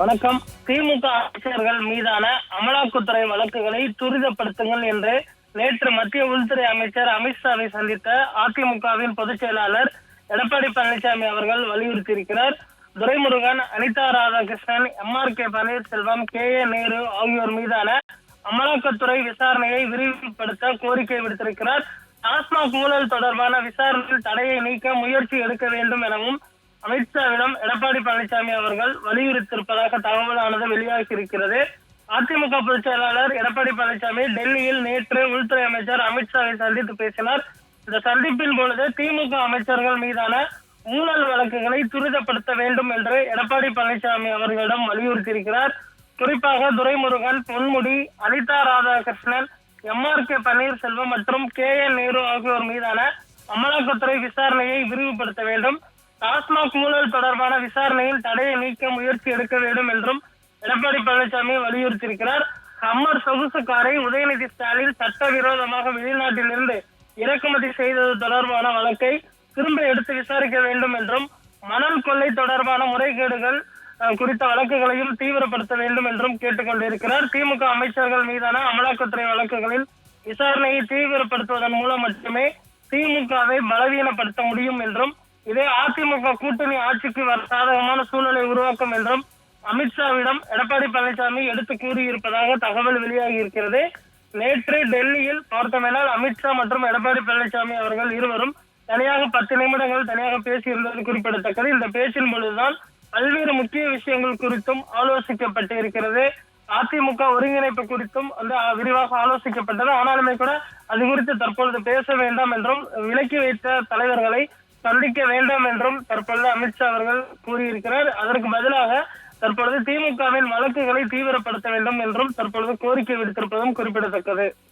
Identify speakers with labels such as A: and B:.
A: வணக்கம். திமுக அமைச்சர்கள் மீதான அமலாக்கத்துறை வழக்குகளை துரிதப்படுத்துங்கள் என்று நேற்று மத்திய உள்துறை அமைச்சர் அமித்ஷாவை சந்தித்த அதிமுகவின் பொதுச் செயலாளர் எடப்பாடி பழனிசாமி அவர்கள் வலியுறுத்தியிருக்கிறார். Duraimurugan Anitha Radhakrishnan M R K Panneerselvam K A Nehru ஆகியோர் மீதான அமலாக்கத்துறை விசாரணையை விரிவுபடுத்த கோரிக்கை விடுத்திருக்கிறார். டாஸ்மாக் ஊழல் தொடர்பான விசாரணையில் தடையை நீக்க முயற்சி எடுக்க வேண்டும் எனவும் அமித்ஷாவிடம் எடப்பாடி பழனிசாமி அவர்கள் வலியுறுத்தியிருப்பதாக தகவலானது வெளியாகி இருக்கிறது அதிமுக பொதுச் செயலாளர் எடப்பாடி பழனிசாமி டெல்லியில் நேற்று உள்துறை அமைச்சர் அமித்ஷாவை சந்தித்து பேசினார். இந்த சந்திப்பின் பொழுது திமுக அமைச்சர்கள் மீதான ஊழல் வழக்குகளை துரிதப்படுத்த வேண்டும் என்று எடப்பாடி பழனிசாமி அவர்களிடம் வலியுறுத்தியிருக்கிறார். குறிப்பாக Duraimurugan Ponmudi Anitha Radhakrishnan M R K Panneerselvam மற்றும் கே என் நேரு ஆகியோர் மீதான அமலாக்கத்துறை விசாரணையை விரிவுபடுத்த வேண்டும். டாஸ்மாக் ஊழல் தொடர்பான விசாரணையில் தடையை நீக்க முயற்சி எடுக்க வேண்டும் என்றும் எடப்பாடி பழனிசாமி வலியுறுத்தியிருக்கிறார். ஹம்மர் சொகுசு காரை உதயநிதி ஸ்டாலின் சட்டவிரோதமாக வெளிநாட்டிலிருந்து இறக்குமதி செய்தது தொடர்பான வழக்கை திரும்ப எடுத்து விசாரிக்க வேண்டும் என்றும் மணல் கொள்ளை தொடர்பான முறைகேடுகள் குறித்த வழக்குகளையும் தீவிரப்படுத்த வேண்டும் என்றும் கேட்டுக்கொண்டிருக்கிறார். திமுக அமைச்சர்கள் மீதான அமலாக்கத்துறை வழக்குகளில் விசாரணையை தீவிரப்படுத்துவதன் மூலம் மட்டுமே திமுகவை பலவீனப்படுத்த முடியும் என்றும் இதே அதிமுக கூட்டணி ஆட்சிக்கு வர சாதகமான சூழலை உருவாக்கும் என்றும் அமித்ஷாவிடம் எடப்பாடி பழனிசாமி எடுத்து கூறியிருப்பதாக தகவல் வெளியாகி இருக்கிறது. நேற்று டெல்லியில் பார்த்தமெனால் அமித்ஷா மற்றும் எடப்பாடி பழனிசாமி அவர்கள் இருவரும் தனியாக பத்து நிமிடங்கள் தனியாக பேசியிருந்தது குறிப்பிடத்தக்கது. இந்த பேச்சின் பொழுதுதான் பல்வேறு முக்கிய விஷயங்கள் குறித்தும் ஆலோசிக்கப்பட்டு இருக்கிறது அதிமுக ஒருங்கிணைப்பு குறித்தும் வந்து விரிவாக ஆலோசிக்கப்பட்டது. ஆனாலுமே கூட அது குறித்து தற்பொழுது பேச வேண்டாம் என்றும் விலக்கி வைத்த தலைவர்களை சந்திக்க வேண்டாம் என்றும் தற்பொழுது அமித்ஷா அவர்கள் கூறியிருக்கிறார். அதற்கு பதிலாக தற்பொழுது திமுகவின் வழக்குகளை தீவிரப்படுத்த வேண்டும் என்றும் தற்பொழுது கோரிக்கை விடுத்திருப்பதும் குறிப்பிடத்தக்கது.